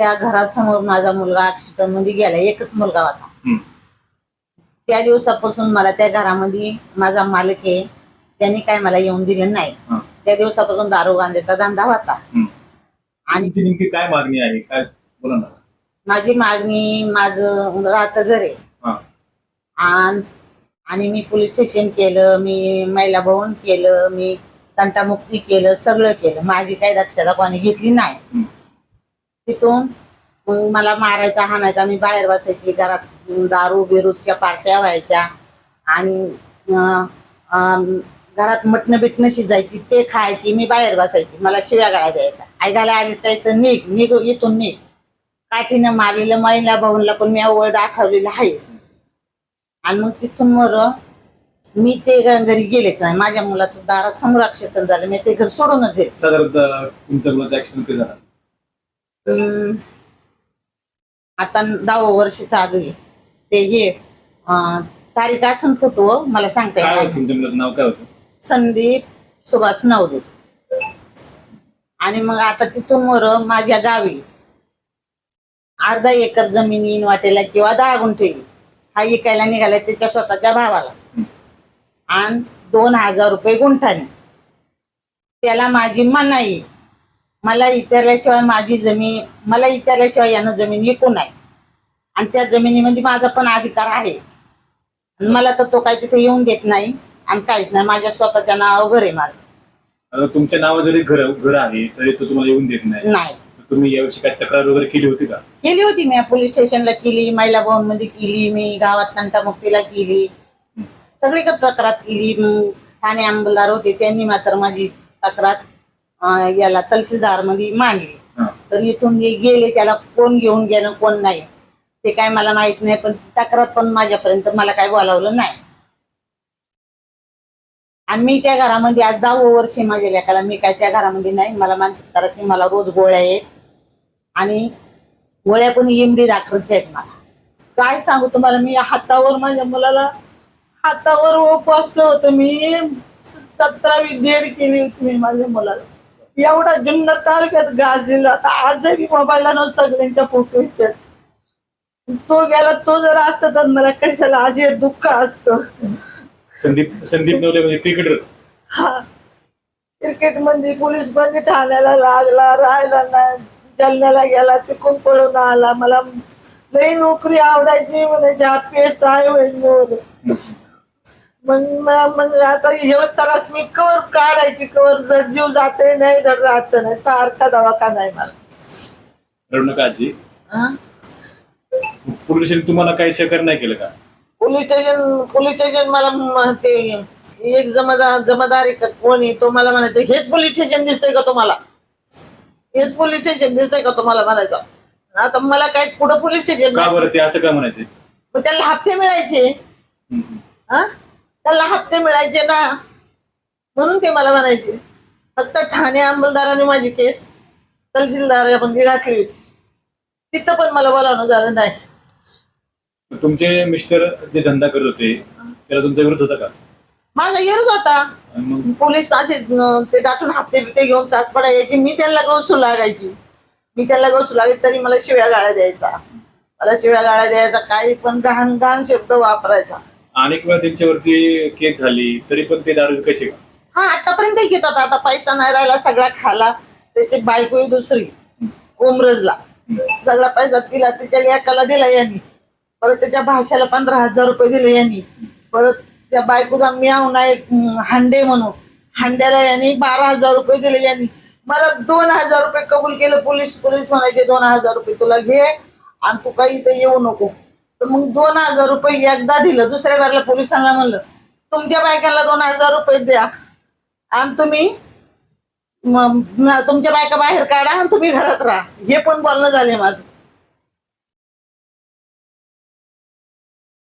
त्या घरासमोर माझा मुलगा ऍक्सिडेंटमध्ये गेला एकच मुलगा होता. त्या दिवसापासून मला त्या घरामध्ये माझा मालक आहे त्यांनी काय मला येऊन दिलं नाही. त्या दिवसापासून दारू गांजाचा धंदा होता. आणि नेमकी काय मागणी आहे? काय बोला ना. माझी मागणी माझं राहतं घर. आहे आणि आणि मी पोलीस स्टेशन केलं मी महिला भवन केलं मी तंटामुक्ती केलं सगळं केलं. माझी काही दक्षता कोणी घेतली नाही. तिथून मग मला मारायचा हाणायचा. मी बाहेर बसायची घरात दारू बिरूच्या पार्ट्या व्हायच्या. आणि घरात मटणं बिटणं शिजायची ते खायची मी बाहेर बसायची. मला शिव्या गाळा द्यायचा. ऐकायला आलीस काय तर निघ निघ इथून निघ. काठीनं मारलेलं महिला भाऊनला पण मी अवळ दाखवलेलं आहे. आणि मग तिथून मर मी ते घरी गेलेच नाही. माझ्या मुलाचं दारात संरक्षण झालं. मी ते घर सोडूनच दिलं तुमच्या मुलाचं ऍक्सिडेंट आता दहावं वर्ष चालू आहे. ते हे तारीख असं फोटो मला सांगता काय येणार होतं तुमच्या मुलाचं नाव काय होतं? संदीप सुभाष नवदूत आणि मग आता तिथून वर माझ्या गावी अर्धा एकर जमीन येईन वाटेला किंवा दहा गुंठे येईल. हा इकायला निघाला त्याच्या स्वतःच्या भावाला. आणि दोन हजार रुपये गुंठाने. त्याला माझी मनाई मला विचारल्याशिवाय माझी जमीन मला विचारल्याशिवाय यानं जमीन विकू नाही आणि त्या जमिनीमध्ये माझा पण अधिकार आहे. आणि मला तर तो काही तिथे येऊन देत नाही आणि काहीच नाही. माझ्या स्वतःच्या नावावर घर आहे माझं. आता तुमच्या नावावर जरी घर घर आहे तरी तो तुम्हाला येऊन देत नाही. नाही. तर तुम्ही याविषयी काय तक्रार वगैरे केली होती का? केली होती मी. पोलीस स्टेशनला केली महिला भवनमध्ये केली मी गावात तंटामुक्तीला केली. सगळी तक्रार केली. मग ठाणे अंमलदार होते त्यांनी मात्र माझी तक्रार अं, याला तहसीलदारमध्ये मांडली. हा. तर इथून जे गेले त्याला कोण घेऊन गेलं कोण नाही. ते काय मला माहीत नाही पण तक्रार पण माझ्यापर्यंत मला काय बोलावलं नाही. आणि मी त्या घरामध्ये आज दहावं वर्ष आहे माझ्या लेकाला. मी काय त्या घरामध्ये नाही मला मानसिक करायची मला रोज गोळ्या आहेत. आणि गोळ्या पण इमडी दाखवायच्या आहेत मला. काय सांगू तुम्हाला मी हातावर माझ्या मुलाला हातावर उपसलं होतं. मी सतरावी डेड केली होती मी माझ्या मुलाला. एवढा जुन्नर तालुक्यात गाजलेला आता आजही मोबाईलला सगळ्यांच्या फोटो येतात तो गेला तो जर असता तर मला कशाला आज हे दुःख असतं. संदीप संदीप नवले म्हणजे क्रिकेटर हा. क्रिकेटमध्ये पोलीसमध्ये ठाण्याला लागला राहिला नाही. जालन्याला गेला तिकडून पळून आला. मला लई नोकरी आवडायची म्हणायची. हा पेस आहे होईल मोर मग मग आता हे त्रास मी कवर काढायची कवर जर जीव जाते नाही जर राहत नाही सारखा दवाखाना आहे मला रडू नका आजी. हा? पोलीस स्टेशन तुम्हाला काही सहकार्य नाही केलं का? पोलीस स्टेशन पोलीस स्टेशन मला म- ते एक जमादार जमादारी का कोण आहे तो मला म्हणायचं हेच पोलीस स्टेशन दिसतंय का तुम्हाला? हेच पोलीस स्टेशन दिसतंय का तुम्हाला म्हणायचं? आता मला काय कुठं पोलीस स्टेशन का बरं ते असं का म्हणायचे? मग त्याला हप्ते मिळायचे. हम्म. हा त्याला हप्ते मिळायचे ना. म्हणून ते मला म्हणायचे. फक्त ठाणे अंमलदाराने माझी केस तहसीलदार म्हणजे घातली होती. तिथं पण मला बोलावणं झालं नाही. तुमचे मिस्टर जे धंदा करत होते त्याला तुमचा विरोध होता का? माझा विरोध होता. आणि मग? पोलीस असे न- ते दाटून हप्ते बिप्ते घेऊन सात पडायची. मी त्यांना गवसू लागायची. मी त्यांना गवसू लागायची तरी मला शिव्या गाळ्या द्यायचा. मला शिव्या गाळ्या द्यायचा काही पण घाण घाण शब्द वापरायचा. अनेक वेळा त्यांच्यावरती केस झाली तरी पण ते दारू विकायचे का? हा आतापर्यंत घेतात. आता पैसा नाही राहिला सगळा खाला. त्याची बायको दुसरी. उमरजला सगळा पैसा तिला तिच्या एकाला दिला यांनी. परत त्याच्या भाषाला पंधरा हजार रुपये दिले यांनी. परत त्या बायकोचा मिळाव नाही हांडे म्हणून. हांड्याला यांनी बारा हजार रुपये दिले यांनी. मला दोन हजार रुपये कबूल केलं पोलीस पोलीस म्हणायचे दोन हजार रुपये तुला घे. आणि तू काही इथे येऊ नको. तर मग दोन हजार रुपये एकदा दिलं दुसऱ्या बारला पोलिसांना म्हणलं तुमच्या बायकांना दोन हजार रुपये द्या आणि तुम्ही तुमच्या बायका बाहेर काढा आणि तुम्ही घरात राहा. हे पण बोलणं झाले माझं.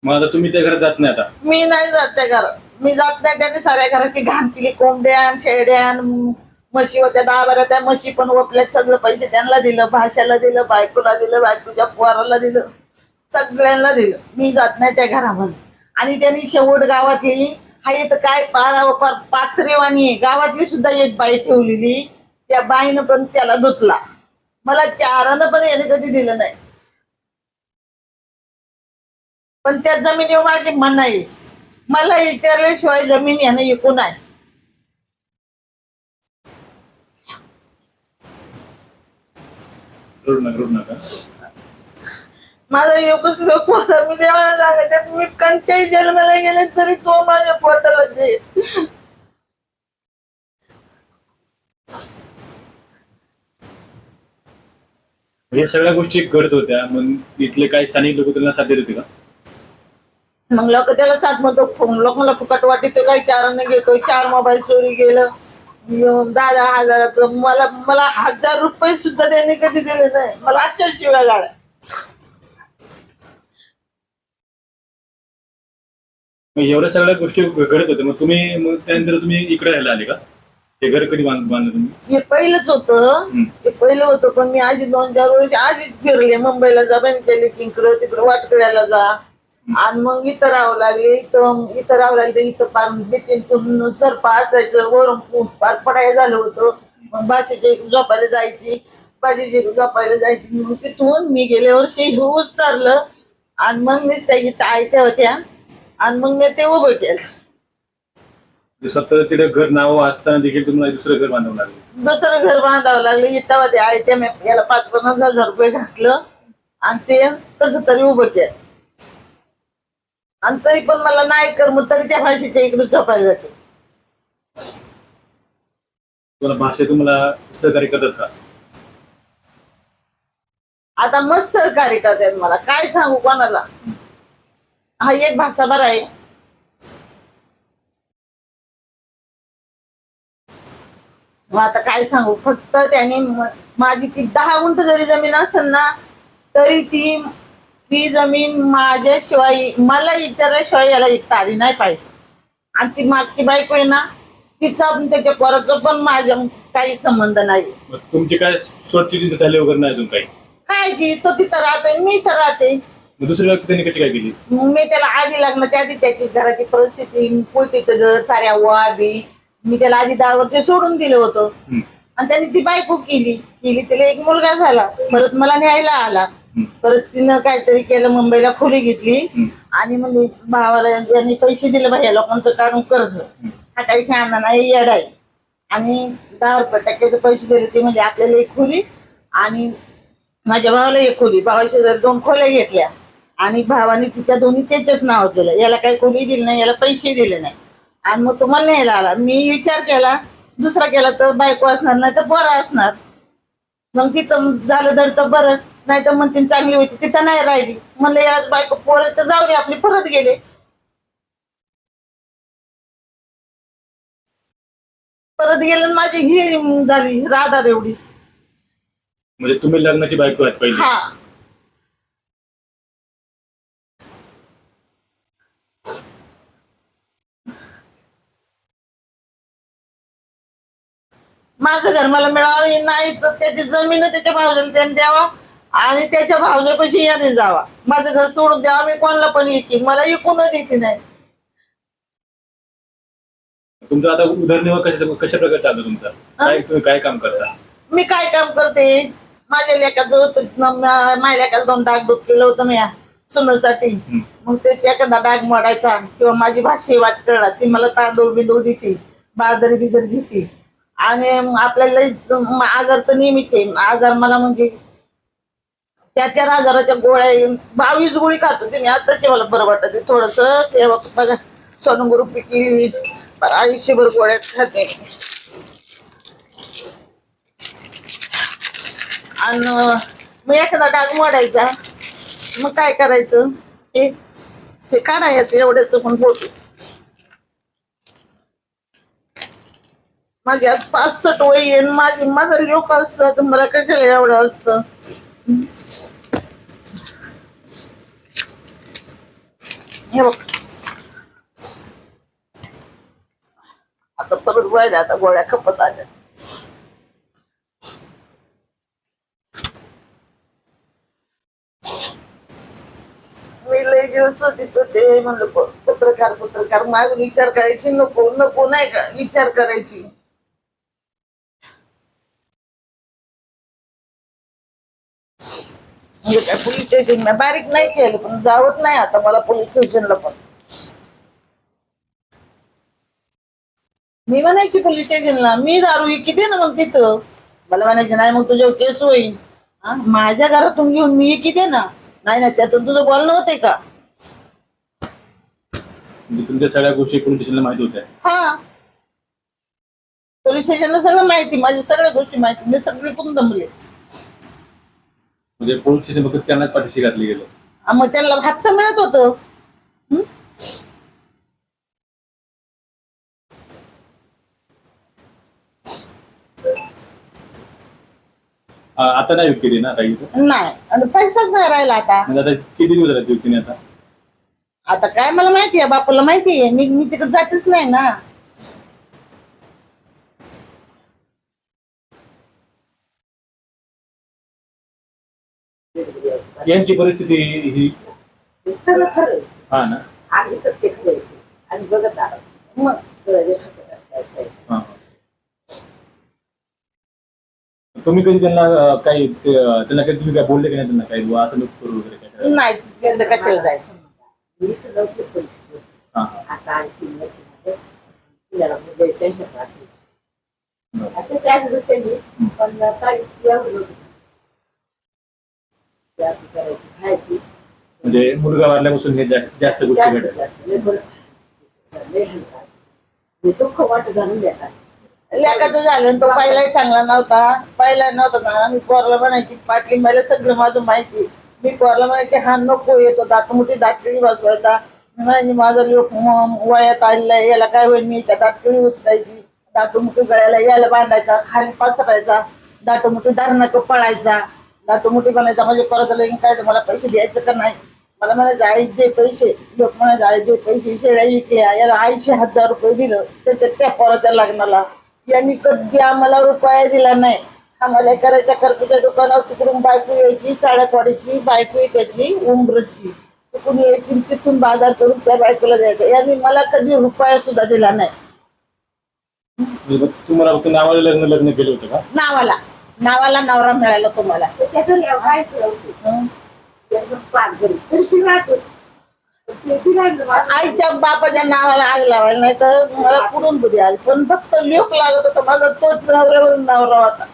मग आता तुम्ही त्या घरात जात नाही आता? मी नाही जात त्या घरात. मी जात नाही त्याने साऱ्या घराची घाण केली कोंबड्यान शेड्यान म्हशी होत्या दहा बारा त्या म्हशी पण ओपल्यात सगळं पैसे त्यांना दिलं भाषाला दिलं बायकोला दिलं बायकोच्या पोराला दिलं. सगळ्यांना दिलं. मी जात नाही त्या घरामध्ये. आणि त्यांनी शेवट गावात येईल हा इथं काय पारा पार पाचरेवाणी आहे. गावातली सुद्धा एक बाई ठेवलेली. त्या बाईनं पण त्याला धुतला. मला चारानं पण याने कधी दिलं नाही. पण त्या जमिनीवर माझी मन आहे. मला विचारल्याशिवाय जमीन यानं विकून आहे रडू नका रडू नका. माझा एकच लोक होता मी देवाला लागायचा मी कंचाई जन्माला गेले तरी तो माझ्या पोटाला दे. या सगळ्या गोष्टी घडत होत्या मग इथले काही स्थानिक लोक त्यांना साथ देत होते का? मग लोक त्याला साथ म्हणतो लोकांना फुकट वाटते काही चाराने घेतो चार मोबाईल चोरी गेलं अं, दहा दहा हजाराचं मला मला हजार रुपये सुद्धा त्याने कधी दिले नाही. मला अशा शिव्या गाड्या मग एवढ्या सगळ्या गोष्टी घडत होत्या. मग तुम्ही मग त्यानंतर तुम्ही इकडे राहायला आले का? ते घर कधी बांध बांधलं तुम्ही? हे पहिलंच होतं. हम्म. ते पहिलं होतं पण मी अशी दोन चार वर्ष आधीच फिरले. मुंबईला जा केली इकडं तिकडं वाटकड्याला जा. आणि मग इथं राहावं लागले. इथं इथं राहावं लागले इथं पार बितीन सरपा असायचं. वरून खूप पार पडाय झालं होतं. मग भाषेच्या इकडे झोपायला जायची. भाजीची झोपायला जायची. मग तिथून मी गेल्या वर्षी हे उचतारलं आणि मग मीच त्या इथं आयत्या होत्या. आणि मग मी ते उभं केलं म्हणजे स्वतः तिथे घर नाव असताना देखील तुम्हाला दुसरं घर बांधावं लागलं दुसरं घर बांधावं लागलं. इथं होते आयत्या मी याला पाच पन्नास हजार रुपये घातलं. आणि ते कसं तरी उभं केलं. आणि तरी पण मला नाही कर मग तरी त्या भाषेच्या इकडे झोपायला जाते. तुम्हाला भाषा तुम्हाला सहकार्य करतात का? आता मस्त सहकार्य करतात मला. काय सांगू कोणाला? हा एक भाषा बरा आहे. मग आता काय सांगू? फक्त त्याने माझी ती दहा गुंठ जरी जमीन असेल ना तरी ती ती जमीन माझ्याशिवाय मला विचारल्याशिवाय याला विकता आली नाही पाहिजे. आणि ती मागची बायको आहे ना तिचा पण त्याच्या पोराचा पण माझ्या काही संबंध नाही. तुमची काय स्वच्छतेची झाली वगैरे नाही अजून काही? काय जी तो तिथं राहतोय मी इथं राहते. मग दुसरी व्यक्ती त्यांनी कशी काय केली? मग मी त्याला आधी लग्नाच्या आधी त्याची घराची परिस्थिती पोटीचं घर साऱ्या वाबी मी त्याला आधी दहा वर्ष सोडून दिलं होतं. हम्म. आणि त्याने ती बायको केली. केली तिला एक मुलगा झाला. परत मला न्यायला आला. परत तिनं काहीतरी केलं मुंबईला खोली घेतली. आणि म्हणजे भावाला यांनी पैसे दिले भैया लोकांचं काढून कर्ज. हा काही शहाणा नाही येड आहे आणि दहा रुपये टक्क्याचे पैसे दिले ते म्हणजे आपल्याला एक खोली आणि माझ्या भावाला एक खोली. शेजारी दोन खोल्या घेतल्या. आणि भावाने तिच्या दोन्ही त्याच्याच नाव केलं याला काही खोली दिली नाही याला पैसे दिले नाही. आणि मग तो मला न्यायला आला. मी विचार केला दुसरा केला तर बायको असणार नाही तर बरं असणार. मग तिथं झालं तर तर बरं नाही तर म्हणते चांगली होती तिथं नाही राहिली. म्हणलं याला बायको पोरं तर जाऊ दे आपली परत गेले. परत गेले माझी ही झाली राधा एवढी. म्हणजे तुम्ही लग्नाची बायको आहेत पहिली? हा. माझं घर मला मिळालं नाही तर त्याची जमीन त्याच्या भावजाला त्याने द्यावा आणि त्याच्या भावजापाशी याने जावा. माझं घर सोडून द्यावा मी कोणाला पण येते मला इकूनच येते नाही. तुमचा आता उदरनिर्वाह कशा कशा प्रकारे तुमचा? काय तुम्ही काय काम करता? मी काय काम करते? माझ्या लेखाचं होतं न- म- माझ्या लेखाला दोन डाग डूब केलं होतं मी सुनसाठी हम्म. मग त्याची एखादा डाग मोडायचा किंवा माझी भाषी वाट कळला ती मला तांदूळ बिंदूळ देते बाजरी बिजर घेते आणि मग आपल्याला आजार तर नेहमीच आहे. आजार मला म्हणजे त्या चार आजाराच्या गोळ्या येऊन बावीस गोळी खातो ते मी आताशी मला बरं वाटत थोडस तेव्हा बघा सोनगुरु पिकी आयुष्यभर गोळ्या खाते. आणि मी एखादा डाग मोडायचा. मग काय करायचं? हे काढायचं एवढ्याच पण फोटो माझी आज पाचसठ वय येईन माझी माझा लोक असतं तर मला कशाला एवढं असतं? हे बघ. आता परत व्हायला आता गोळ्या खपत आल्या. मी लय दिवस होती तर ते म्हणलं पत्रकार पत्रकार माग विचार करायची नको नको नाही का? विचार करायची. म्हणजे काय पोलीस स्टेशन बारीक नाही केलं पण जावत नाही आता मला पोलीस स्टेशनला पण. मी म्हणायची पोलीस स्टेशनला मी दारू किती ना मग तिथं. मला म्हणायचे नाही मग तुझ्यावर केस होईल. हा? माझ्या घरातून घेऊन मी किती ना. नाही नाही त्यातून तुझं बोलणं होते का? म्हणजे तुमच्या सगळ्या गोष्टी पोलीस स्टेशनला माहिती होत्या. हा. पोलीस स्टेशनला सगळं माहिती माझी सगळ्या गोष्टी माहिती मी सगळी कोण दमले. म्हणजे पोलीस स्टेशन फक्त त्यांनाच पाठीशी घातली गेलं. आ, मग त्यांना हप्ता मिळत होतं? आ, आता नाही केली ना इथं? नाही आणि पैसाच नाही राहिला आता. म्हणजे आता किती दिवस झाले युक्तीने आता? आता काय मला माहिती आहे बापूला माहिती आहे. मी मी तिकडे जातेच नाही ना. यांची परिस्थिती ही हे सगळं खरं आहे. हा ना आम्ही सत्य खरं. आणि बघत आहोत मग आहे. हा, हा. तुम्ही कधी त्यांना अं, काही ते, अं, त्यांना काही तुम्ही काय बोलले की नाही त्यांना काही बुवा असं नको करू वगैरे काय नाही तिकडे कशाला जायचं मी तर. हा हा आता आणखी वर्षामध्ये तिला म्हणजे त्यांच्या. आता झालं त्यांनी पण. ते असं करायची, खायची. म्हणजे मुलगा वारल्यापासून हे जास्त जास्त गोष्टी जास्त घडल्या जास्त. लय बरं. लय हलका. मी दुःख वाटत घालून देतात. लेखाचं झालं आणि तो पहिलाही चांगला नव्हता. पहिला नव्हता चांगला. मी पोरला म्हणायची पाटली मला सगळं माझं माहिती मी पोरला म्हणायची हा नको येतो दात मोठी दातकिळी बसवायचा. मी म्हणायची माझा लोक वयात आलेला आहे. याला काय होईल? मी याच्या दातकिळी उचलायची. दाटोमुठी गळ्याला याला बांधायचा. खाली पसरायचा. दाटोमुठी धरणाक पळायचा. दाटोमुठी बनायचा म्हणजे परत लगेच काय मला पैसे द्यायचे का नाही? मला म्हणायचं आई दे पैसे. लोक म्हणायचे आई दे पैसे. शेळ्या इकल्या याला ऐंशी हजार रुपये दिलं त्याच्यात त्या पोराच्या लग्नाला. यांनी कधी आम्हाला रुपया दिला नाही. आम्हाला करायच्या करपूच्या दुकानावर तिकडून बायको यायची चाड्यापाडीची बायको यायची उमरची तिकडून यायची तिथून बाजार करून त्या बायकोला द्यायचं. यांनी मला कधी रुपया सुद्धा दिला नाही. तुम्हाला लग्न लग्न केलं होतं का? नावाला. नावाला नवरा मिळाला तुम्हाला. त्याच्यातून. आईच्या बापाच्या नावाला आग लावायला नाही तर मला कुठून बुद्धी आली. पण फक्त लोक लागत होता. माझा तोच नवऱ्यावरून नवरा होता.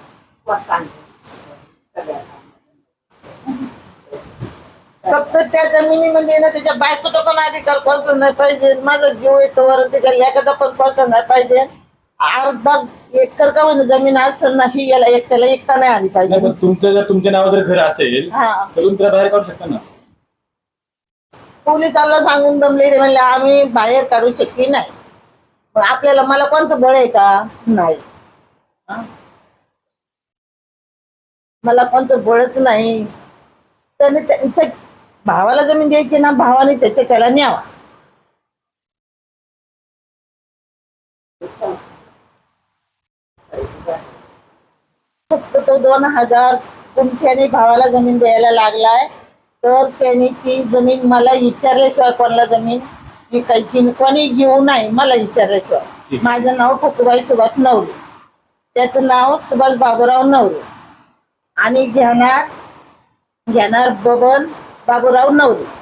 फक्त त्या जमिनीमध्ये ना त्याच्या बायकोचा पण अधिकार पोचला नाही पाहिजे. माझा जीव येतो त्याच्या लेखाचा पण पोचला नाही पाहिजे. अर्धा एकर का म्हणजे जमीन असेल ना ही याला एकट्याला एकटा नाही आली नाही पाहिजे पण तुमचं जर तुमच्या नावावर जर घर असेल हा. तर तुम्ही त्याला बाहेर काढू शकता ना? पोलिसांना सांगून दमले ते म्हणले आम्ही बाहेर काढू शकली नाही. पण आपल्याला मला कोणतं बळ आहे का? नाही. हा? मला कोणतं बळच नाही. त्याने त्या- त्या भावाला जमीन द्यायची ना भावाने त्याच्या त्याला न्यावा फक्त तो दोन हजार कुंठ्याने भावाला जमीन द्यायला लागलाय. तर त्यांनी ती जमीन मला विचारल्याशिवाय कोणाला जमीन विकायची कोणी घेऊ नाही मला विचारल्याशिवाय. माझं नाव ठकुबाई सुभाष नवरे. त्याचं नाव सुभाष बाबूराव नवरे. आणि घेणार घेणार बबन बाबूराव नवरे.